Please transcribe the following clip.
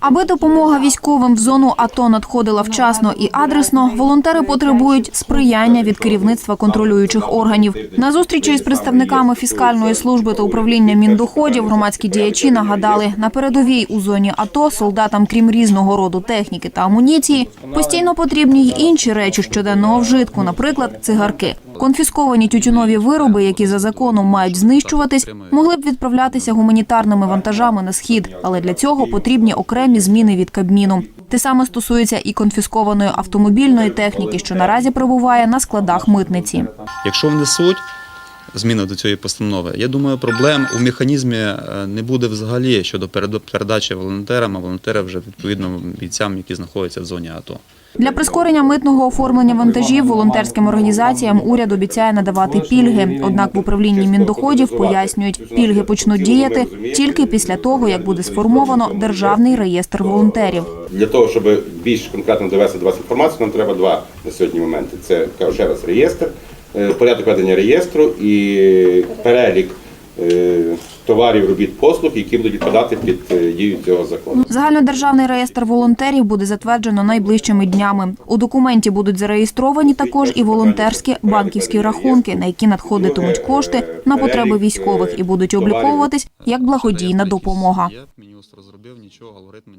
Аби допомога військовим в зону АТО надходила вчасно і адресно, волонтери потребують сприяння від керівництва контролюючих органів. На зустрічі із представниками фіскальної служби та управління міндоходів громадські діячі нагадали, на передовій у зоні АТО солдатам, крім різного роду техніки та амуніції, постійно потрібні й інші речі щоденного вжитку, наприклад, цигарки. Конфісковані тютюнові вироби, які за законом мають знищуватись, могли б відправлятися гуманітарними вантажами на схід, але для цього потрібні окремі зміни від Кабміну. Те саме стосується і конфіскованої автомобільної техніки, що наразі перебуває на складах митниці. Якщо внесуть зміни до цієї постанови, я думаю, проблем у механізмі е, не буде взагалі щодо перед- передачі волонтерам, а волонтери вже відповідно бійцям, які знаходяться в зоні АТО. Для прискорення митного оформлення вантажів волонтерським організаціям уряд обіцяє надавати пільги. Однак в управлінні міндоходів пояснюють, пільги почнуть діяти тільки після того, як буде сформовано державний реєстр волонтерів. Для того, щоб більш конкретно довести до вас інформацію, нам треба два на сьогодні моменти. Це кажу ще раз реєстр, порядок ведення реєстру і перелік е, товарів, робіт, послуг, які будуть підпадати під е, дію цього закону. Загальнодержавний реєстр волонтерів буде затверджено найближчими днями. У документі будуть зареєстровані також і волонтерські банківські рахунки, на які надходитимуть кошти на потреби військових і будуть обліковуватись як благодійна допомога.